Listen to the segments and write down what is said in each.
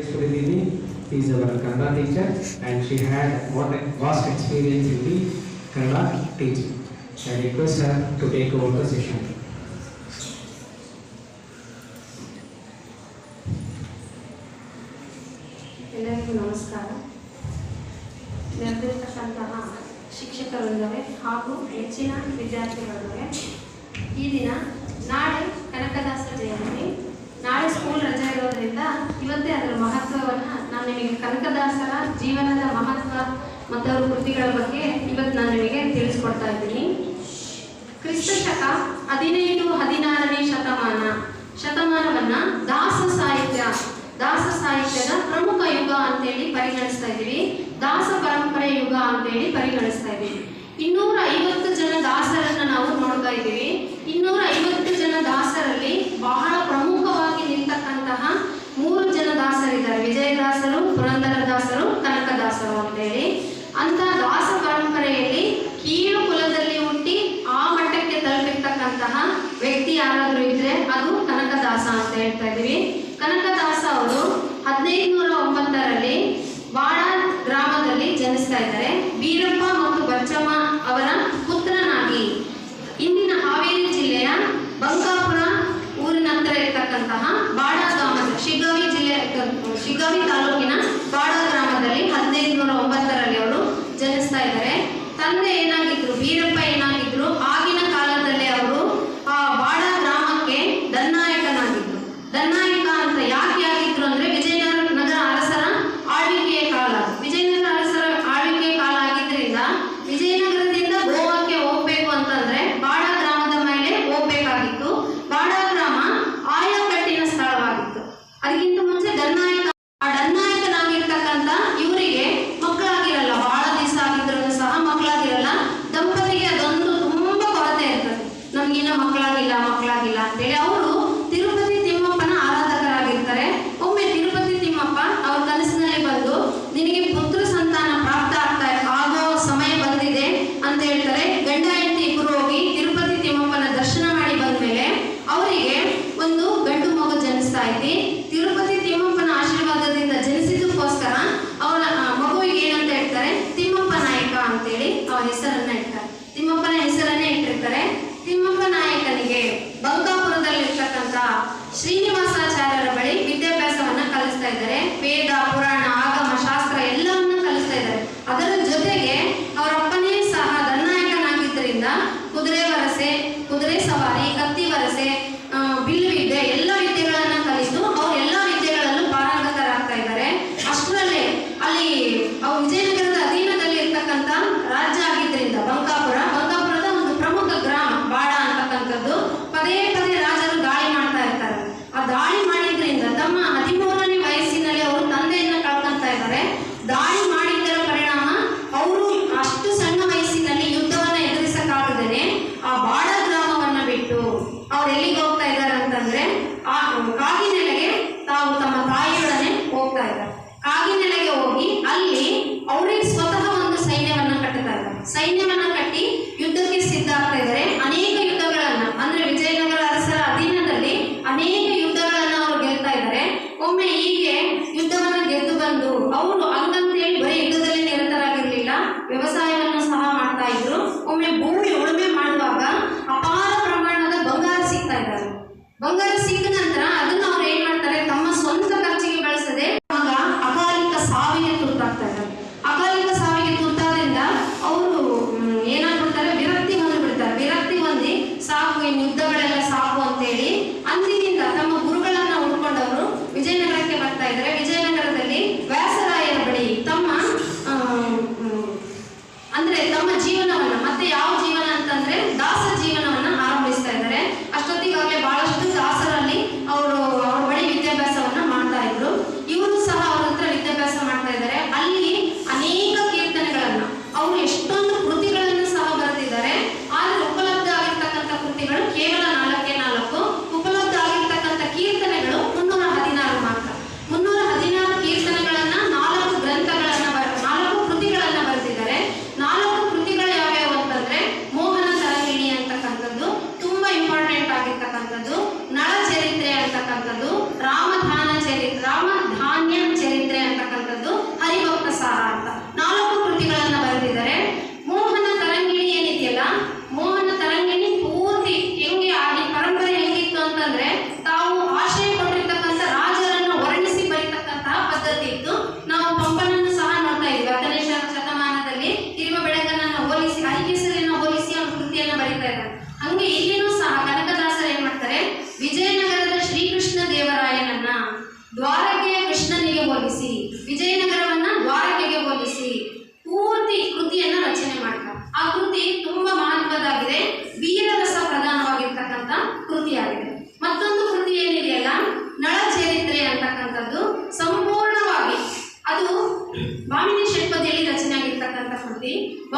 Devi is our Kannada teacher and she had what vast experience in the Kannada teaching. I request her to take over the session. ಎಲ್ಲರಿಗೂ ನಮಸ್ಕಾರ ನೆರೆದಿರ್ತಕ್ಕಂತಹ ಶಿಕ್ಷಕರೊಂದಿಗೆ ಹಾಗೂ ಹೆಚ್ಚಿನ ವಿದ್ಯಾರ್ಥಿಗಳೊಂದಿಗೆ ಈ ದಿನ ಇವತ್ತೇ ಅದರ ಮಹತ್ವವನ್ನ ನಾನು ನಿಮಗೆ ಕನಕದಾಸರ ಜೀವನದ ಮಹತ್ವ ಮತ್ತು ಅವರ ಕೃತಿಗಳ ಬಗ್ಗೆ ಇವತ್ತು ನಾನು ನಿಮಗೆ ತಿಳಿಸ್ಕೊಡ್ತಾ ಇದ್ದೀನಿ. ಕ್ರಿಸ್ತ ಶಕ ಹದಿನೈದು ಹದಿನಾರನೇ ಶತಮಾನ. ಶತಮಾನವನ್ನ ದಾಸ ಸಾಹಿತ್ಯ, ದಾಸ ಸಾಹಿತ್ಯದ ಪ್ರಮುಖ ಯುಗ ಅಂತೇಳಿ ಪರಿಗಣಿಸ್ತಾ ಇದ್ದೀವಿ. ದಾಸ ಪರಂಪರೆ ಯುಗ ಅಂತೇಳಿ ಪರಿಗಣಿಸ್ತಾ ಇದ್ದೀವಿ. ಇನ್ನೂರ ಐವತ್ತು ಜನ ದಾಸರನ್ನ ನಾವು ನೋಡ್ತಾ ಇದ್ದೀವಿ. ಇನ್ನೂರ ಐವತ್ತು ಜನ ದಾಸರಲ್ಲಿ ಬಹಳ ಪ್ರಮುಖವಾಗಿ ನಿಂತಕ್ಕಂತಹ ಮೂರು ಜನ ದಾಸರಿದ್ದಾರೆ ವಿಜಯದಾಸರು ಪುರಂದರದಾಸರು ಕನಕದಾಸರು ಅಂತೇಳಿ. ಅಂತ ದಾಸ ಪರಂಪರೆಯಲ್ಲಿ ಕೀಳು ಕುಲದಲ್ಲಿ ಹುಟ್ಟಿ ಆ ಮಟ್ಟಕ್ಕೆ ತಲುಪಿರ್ತಕ್ಕಂತಹ ವ್ಯಕ್ತಿ ಯಾರಾದರೂ ಇದ್ರೆ ಅದು ಕನಕದಾಸ ಅಂತ ಹೇಳ್ತಾ ಇದ್ದೀವಿ. ಕನಕದಾಸ ಅವರು ಅವನು ಹಂಗಂತೇಳಿ ಬರೀ ಯುದ್ಧದಲ್ಲಿ ನಿರತರಾಗಿರ್ಲಿಲ್ಲ ವ್ಯವಸಾಯ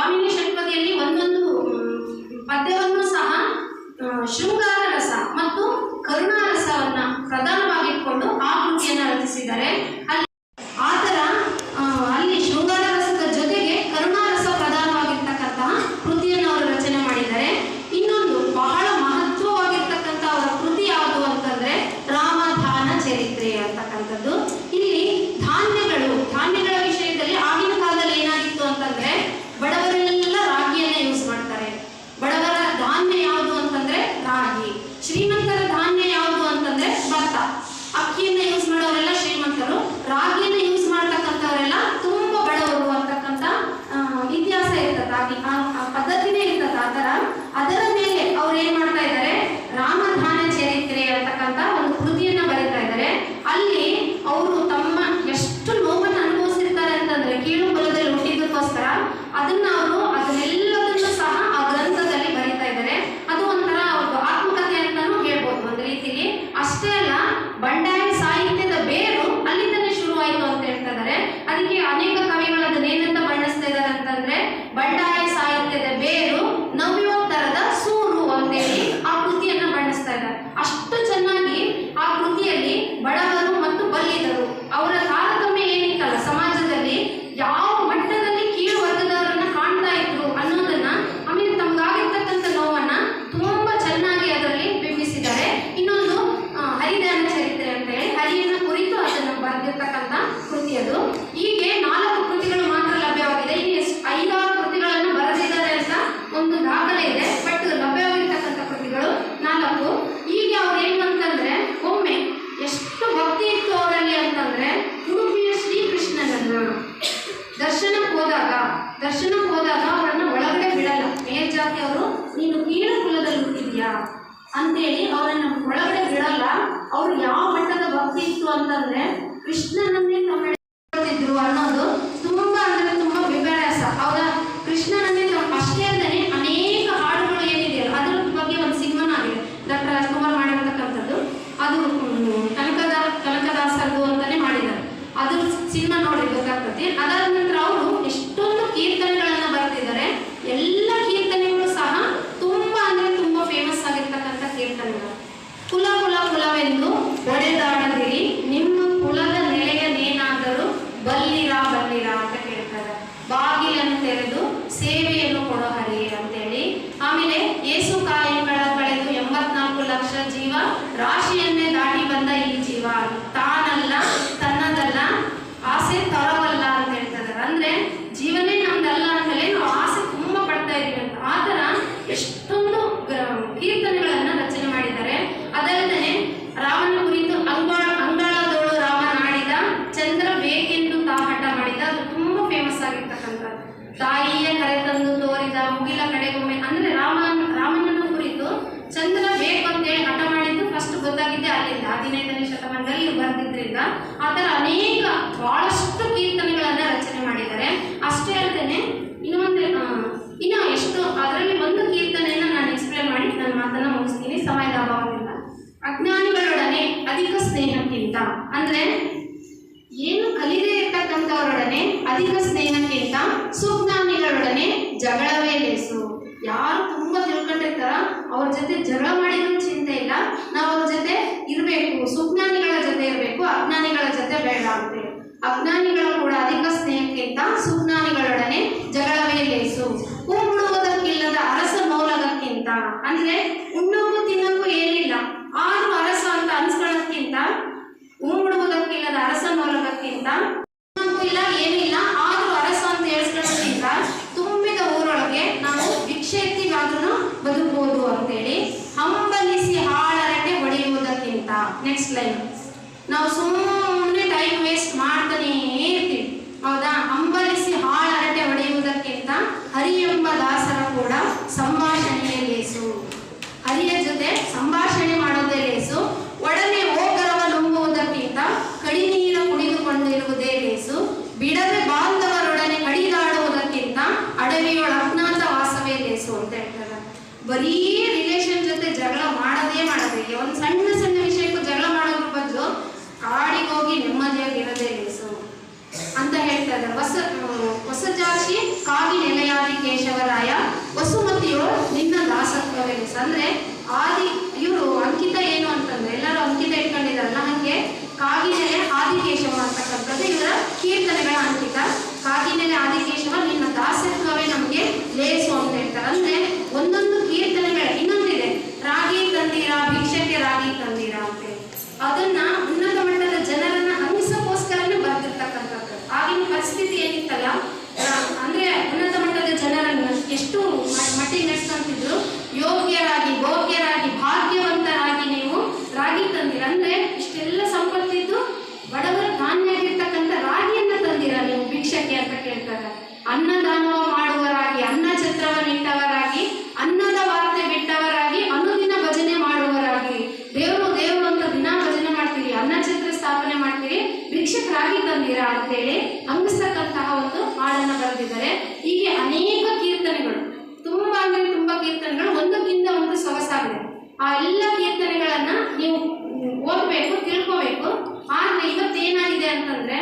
ವಾಮಿನಿ ಷಟ್ಪದಿಯಲ್ಲಿ ಒಂದೊಂದು ಪದ್ಯವನ್ನು ಸಹ ಶೃಂಗಾರ ರಸ ಮತ್ತು ಕರುಣಾರಸವನ್ನು ಪ್ರಧಾನವಾಗಿಟ್ಕೊಂಡು ಆ ಕೃತಿಯನ್ನು ರಚಿಸಿದ್ದಾರೆ. ಅಲ್ಲಿ ಬರ್ತಕ್ಕಂಥ ಕೃತಿ ಅದು. ಹೀಗೆ ನಾಲ್ಕು ಕೃತಿಗಳು ಮಾತ್ರ ಲಭ್ಯವಾಗಿದೆ. ಇನ್ನು ಐದಾರು ಕೃತಿಗಳನ್ನು ಬರೆದಿದ್ದಾರೆ ಅಂತ ಒಂದು ದಾಖಲೆ ಇದೆ. ಬಟ್ ಲಭ್ಯವಾಗಿರ್ತಕ್ಕಂಥ ಕೃತಿಗಳು ನಾಲ್ಕು. ಹೀಗೆ ಅವ್ರು ಏನು ಅಂತಂದ್ರೆ ಒಮ್ಮೆ ಎಷ್ಟು ಭಕ್ತಿ ಇತ್ತು ಅವರಲ್ಲಿ ಅಂತಂದ್ರೆ, ಉಡುಪಿಯ ಶ್ರೀಕೃಷ್ಣನನ್ನು ದರ್ಶನಕ್ಕೆ ಹೋದಾಗ ದರ್ಶನಕ್ಕೆ ಹೋದಾಗ ಅವರನ್ನು ಒಳಗಡೆ ಬಿಡಲ್ಲ. ಮೇಲ್ಜಾತಿಯವರು ನೀನು ಕೀಳು ಕುಲದಲ್ಲಿ ಹುಟ್ಟಿದ್ಯಾ? ಅಂತೇಳಿ ಅವರನ್ನು ಒಳಗಡೆ ಬಿಡಲ್ಲ. ಅವ್ರು ಯಾವ ಮಟ್ಟದ ಭಕ್ತಿ ಇತ್ತು ಅಂತಂದ್ರೆ ಕೃಷ್ಣನನ್ನೇ ನಾವು ನಡೆಸುತ್ತಿದ್ರು ಅನ್ನೋದು ಬರೆದಿದ್ರಿಂದ ಆ ಥರ ಅನೇಕ ಬಹಳಷ್ಟು ಕೀರ್ತನೆಗಳನ್ನು ರಚನೆ ಮಾಡಿದ್ದಾರೆ. ಅಷ್ಟೇ ಅಲ್ಲದೆ ಇನ್ನೊಂದು ಇನ್ನ ಎಷ್ಟು, ಅದರಲ್ಲಿ ಒಂದು ಕೀರ್ತನೆಯನ್ನು ನಾನು ಎಕ್ಸ್ಪ್ಲೇನ್ ಮಾಡಿ ನನ್ನ ಮಾತನ್ನ ಮುಗಿಸ್ತೀನಿ. ಸಮಯದ ಅಭಾವದಿಂದ ಅಜ್ಞಾನಿಗಳೊಡನೆ ಅಧಿಕ ಸ್ನೇಹಕ್ಕಿಂತ, ಅಂದ್ರೆ ಏನು ಕಲಿದೇ ಇರ್ತಕ್ಕಂಥವರೊಡನೆ ಅಧಿಕ ಸ್ನೇಹಕ್ಕಿಂತ ಸುಜ್ಞಾನಿಗಳೊಡನೆ ಜಗಳವೇ ಲೇಸು ಯಾರು ತುಂಬಾ ತಿಳ್ಕೊಂಡಿರ್ತಾರ, ಅವ್ರ ಜೊತೆ ಜಗಳ ಮಾಡಿದ್ರು ಚಿಂತೆ ಇಲ್ಲ. ನಾವು ಅವ್ರ ಜೊತೆ ಇರಬೇಕು. ಸುಜ್ಞಾನಿಗಳ ಅಜ್ಞಾನಿಗಳ ಜೊತೆ ಬೇಡವಾಗುತ್ತೆ ಅಜ್ಞಾನಿಗಳು ಕೂಡ ಅಧಿಕ ಸ್ನೇಹಕ್ಕಿಂತ ಸುಜ್ಞಾನಿಗಳೊಡನೆ ಜಗಳವೇ ಲೇಸು ಉಂಬಿಡುವುದಕ್ಕಿಲ್ಲದ ಅರಸ ಮೌಲಗಕ್ಕಿಂತ ಅಂದ್ರೆ ಉಣ್ಣೋಕು ತಿನ್ನೋಕು ಏನಿಲ್ಲ ಆರು ಅರಸ ಅಂತ ಅನ್ಸ್ಕೊಳ್ಳೋದಕ್ಕಿಂತ ಉಂಬಿಡುವುದಕ್ಕಿಲ್ಲದ ಅರಸ ಮೌಲಗಕ್ಕಿಂತ ಆಗಿ ಅಂತ ಅಂತೇಳಿ ಅಂಗಿಸ್ತಕ್ಕಂತಹ ಒಂದು ಹಾಡನ್ನು ಬರೆದಿದ್ದಾರೆ. ಹೀಗೆ ಅನೇಕ ಕೀರ್ತನೆಗಳು, ತುಂಬಾ ಅಂದ್ರೆ ತುಂಬಾ ಕೀರ್ತನೆಗಳು ಒಂದಕ್ಕಿಂತ ಒಂದು ಸೊಗಸಾಗಿದೆ. ಆ ಎಲ್ಲ ಕೀರ್ತನೆಗಳನ್ನ ನೀವು ಓದ್ಬೇಕು, ತಿಳ್ಕೋಬೇಕು. ಆದ್ರೆ ಇವತ್ತೇನಾಗಿದೆ ಅಂತಂದ್ರೆ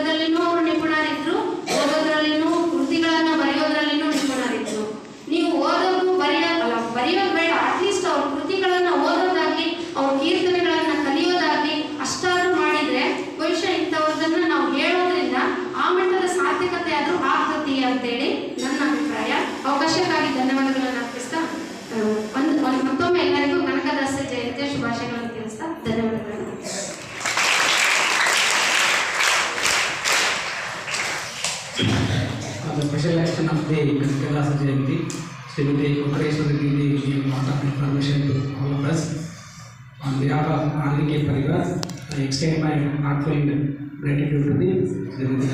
ಪಕ್ಕದಲ್ಲಿ ನೋಡು అంతే ది కైలాస జయంతి శ్రీమతి ఉత్తరేశ్వరి దీని information to all of us on behalf of RVK Parivar I extend my heartful gratitude to the Shrimati